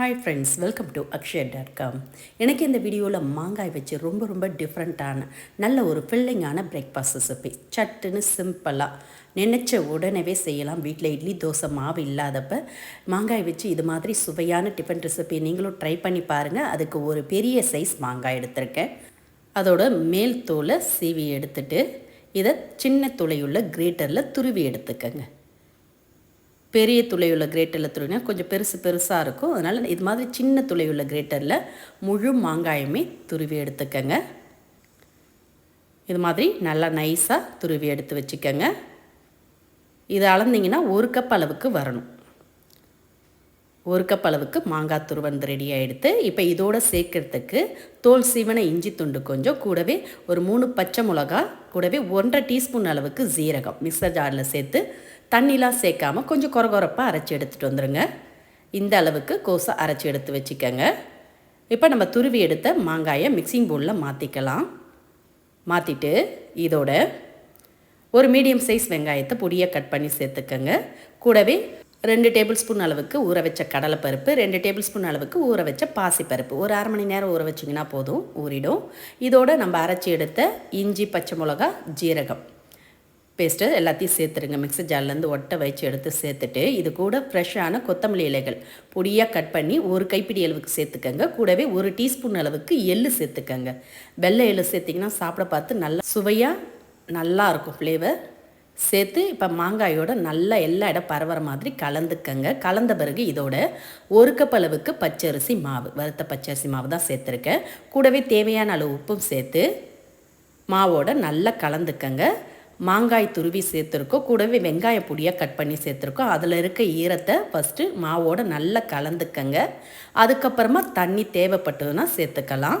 Hi friends welcome to Akshaya dot com எனக்கு இந்த வீடியோவில் மாங்காய் வச்சு ரொம்ப ரொம்ப டிஃப்ரெண்ட்டான நல்ல ஒரு ஃபில்லிங்கான பிரேக்ஃபாஸ்ட் ரெசிபி சட்டுன்னு சிம்பிளாக நினச்ச உடனே செய்யலாம். வீட்டில் இட்லி தோசை மாவு இல்லாதப்ப மாங்காய் வச்சு இது மாதிரி சுவையான டிஃபன் ரெசிபி நீங்களும் ட்ரை பண்ணி பாருங்கள் அதுக்கு ஒரு பெரிய சைஸ் மாங்காய் எடுத்திருக்கேன். அதோட மேல் தோலை சீவி எடுத்துட்டு இதை சின்ன துளையுள்ள கிரேட்டரில் துருவி எடுத்துக்கங்க. பெரிய துளையுள்ள கிரேட்டரில் துருவினா கொஞ்சம் பெருசு பெருசாக இருக்கும். அதனால் இது மாதிரி சின்ன துளையுள்ள கிரேட்டரில் முழு மாங்காயுமே துருவி எடுத்துக்கங்க. இது மாதிரி நல்லா நைஸாக துருவி எடுத்து வச்சுக்கோங்க. இது அளந்திங்கன்னா ஒரு கப் அளவுக்கு வரணும். ஒரு கப் அளவுக்கு மாங்காய் துருவன் ரெடி ஆகிடுத்து இப்போ இதோடு சேர்க்கறதுக்கு தோல் சீவன இஞ்சி துண்டு கொஞ்சம் கூடவே ஒரு மூணு பச்சை மிளகா கூடவே ஒன்றரை டீஸ்பூன் அளவுக்கு ஜீரகம் மிக்சர் ஜாரில் சேர்த்து தண்ணிலாம் சேர்க்காமல் கொஞ்சம் குறகுறப்பாக அரைச்சி எடுத்துகிட்டு வந்துடுங்க இந்த அளவுக்கு கோஸை அரைச்சி எடுத்து வச்சுக்கோங்க. இப்போ நம்ம துருவி எடுத்த மாங்காயை மிக்சிங் பவுலில் மாற்றிக்கலாம் மாற்றிட்டு இதோட ஒரு மீடியம் சைஸ் வெங்காயத்தை பொடியாக கட் பண்ணி சேர்த்துக்கோங்க. கூடவே ரெண்டு டேபிள் ஸ்பூன் அளவுக்கு ஊற வச்ச கடலைப்பருப்பு ரெண்டு டேபிள் ஸ்பூன் அளவுக்கு ஊற வச்ச பாசிப்பருப்பு ஒரு அரை மணி நேரம் ஊற வச்சிங்கன்னா போதும் ஊறிடும். இதோடு நம்ம அரைச்சி எடுத்த இஞ்சி பச்சை மிளகா ஜீரகம். பேஸ்ட்டு எல்லாத்தையும் சேர்த்துருங்க மிக்ஸி ஜார்லேருந்து ஒட்டை வச்சு எடுத்து சேர்த்துட்டு இது கூட ஃப்ரெஷ்ஷான கொத்தமல்லி இலைகள். பொடியாக கட் பண்ணி ஒரு கைப்பிடி அளவுக்கு சேர்த்துக்கங்க. கூடவே ஒரு டீஸ்பூன் அளவுக்கு எள்ளு சேர்த்துக்கங்க. வெள்ளை எள்ளு சேர்த்திங்கன்னா சாப்பிட பார்த்து நல்லா சுவையாக நல்லா இருக்கும் ஃப்ளேவர் சேர்த்து இப்போ மாங்காயோட நல்லா எல்லா இடம் பரவற மாதிரி கலந்துக்கங்க. கலந்த பிறகு இதோட ஒரு கப் அளவுக்கு பச்சரிசி மாவு வறுத்த பச்சரிசி மாவு தான் சேர்த்துருக்கேன். கூடவே தேவையான அளவு உப்பும் சேர்த்து மாவோட நல்லா கலந்துக்கங்க. மாங்காய் துருவி சேர்த்துருக்கோம். கூடவே வெங்காய பொடியாக கட் பண்ணி சேர்த்துருக்கோம். அதில் இருக்க ஈரத்தை ஃபஸ்ட்டு மாவோட நல்லா கலந்துக்கங்க. அதுக்கப்புறமா தண்ணி தேவைப்பட்டதுன்னா சேர்த்துக்கலாம்.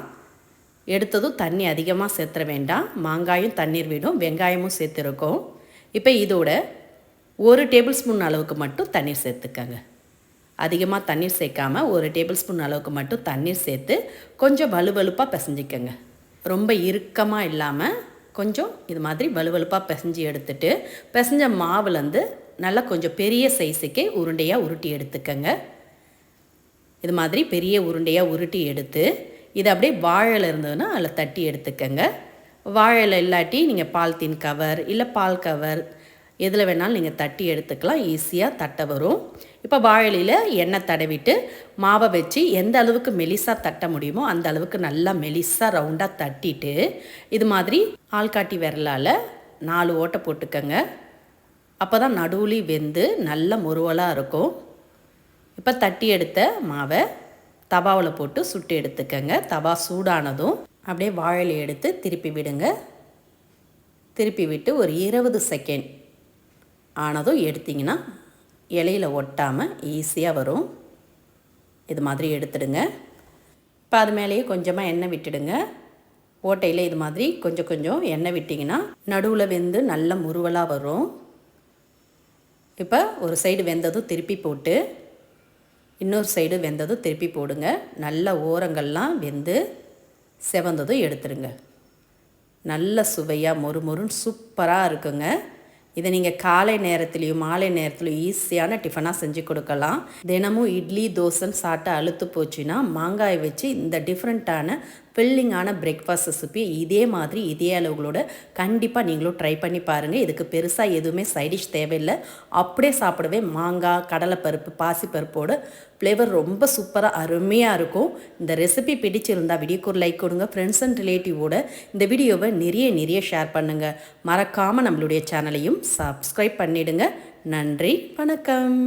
எடுத்ததும் தண்ணி அதிகமாக சேர்த்துற வேண்டாம். மாங்காயும் தண்ணீர் விடும். வெங்காயமும் சேர்த்துருக்கோம். இப்போ இதோட ஒரு டேபிள் ஸ்பூன் அளவுக்கு மட்டும் தண்ணீர் சேர்த்துக்கங்க. அதிகமாக தண்ணீர் சேர்க்காமல் ஒரு டேபிள் ஸ்பூன் அளவுக்கு மட்டும் தண்ணீர் சேர்த்து கொஞ்சம் வலுவலுப்பாக பிசைஞ்சிக்கங்க. ரொம்ப இறுக்கமாக இல்லாமல் கொஞ்சம் இது மாதிரி வலுவலுப்பாக பிசைஞ்சு எடுத்துட்டு பிசைஞ்ச மாவுலேருந்து நல்லா கொஞ்சம் பெரிய சைஸுக்கே உருண்டையாக உருட்டி எடுத்துக்கங்க. இது மாதிரி பெரிய உருண்டையாக உருட்டி எடுத்து இது அப்படியே வாழை இருந்ததுன்னா அதில் தட்டி எடுத்துக்கங்க. வாழையில் இல்லாட்டி நீங்கள் பால்தீன் கவர் இல்லை பால் கவர் எதில் வேணாலும் நீங்கள் தட்டி எடுத்துக்கலாம். ஈஸியாக தட்ட வரும். இப்போ வாழலியில் எண்ணெய் தடவிட்டு மாவை வச்சு எந்த அளவுக்கு மெலிசாக தட்ட முடியுமோ அந்த அளவுக்கு நல்லா மெலிசாக ரவுண்டாக தட்டிட்டு இது மாதிரி ஆள்காட்டி விரலால் நாலு ஓட்டை போட்டுக்கோங்க. அப்போ தான் நடுவுலி வெந்து நல்ல முருவலாக இருக்கும். இப்போ தட்டி எடுத்த மாவை தவாவில் போட்டு சுட்டு எடுத்துக்கோங்க. தவா சூடானதும் அப்படியே வாழலை எடுத்து திருப்பி விடுங்க. திருப்பி விட்டு ஒரு இருபது செகண்ட் ஆனதும் எடுத்திங்கன்னா இலையில் ஒட்டாமல் ஈஸியாக வரும். இது மாதிரி எடுத்துடுங்க. இப்போ அது மேலேயே கொஞ்சமாக எண்ணெய் விட்டுடுங்க. ஓட்டையில் இது மாதிரி கொஞ்சம் கொஞ்சம் எண்ணெய் விட்டிங்கன்னா நடுவில் வெந்து நல்ல முருவலாக வரும். இப்போ ஒரு சைடு வெந்ததும் திருப்பி போட்டு இன்னொரு சைடு வெந்ததும் திருப்பி போடுங்க. நல்ல ஓரங்கள்லாம் வெந்து செவந்ததும் எடுத்துருங்க நல்ல சுவையாக மொறு மொறுன்னு சூப்பராக இருக்குங்க. இதை நீங்கள் காலை நேரத்துலேயும் மாலை நேரத்துலையும் ஈஸியான டிஃபனாக செஞ்சு கொடுக்கலாம். தினமும் இட்லி தோசைன்னு சாப்பிட்டு அழுத்து போச்சுன்னா மாங்காய் வச்சு இந்த டிஃப்ரெண்ட்டான ஃபில்லிங்கான பிரேக்ஃபாஸ்ட் ரெசிபி இதே மாதிரி இதே அளவுகளோட கண்டிப்பாக நீங்களும் ட்ரை பண்ணி பாருங்கள் இதுக்கு பெருசாக எதுவுமே சைடிஷ் தேவையில்லை. அப்படியே சாப்பிடவே மாங்காய் கடலைப்பருப்பு பாசிப்பருப்போட ஃப்ளேவர் ரொம்ப சூப்பராக அருமையாக இருக்கும். இந்த ரெசிபி பிடிச்சிருந்தால் வீடியோக்கு ஒரு லைக் கொடுங்க. ஃப்ரெண்ட்ஸ் அண்ட் ரிலேட்டிவோட இந்த வீடியோவை நிறைய நிறைய ஷேர் பண்ணுங்கள் மறக்காமல் நம்மளுடைய சேனலையும் சப்ஸ்கிரைப் பண்ணிவிடுங்க நன்றி வணக்கம்.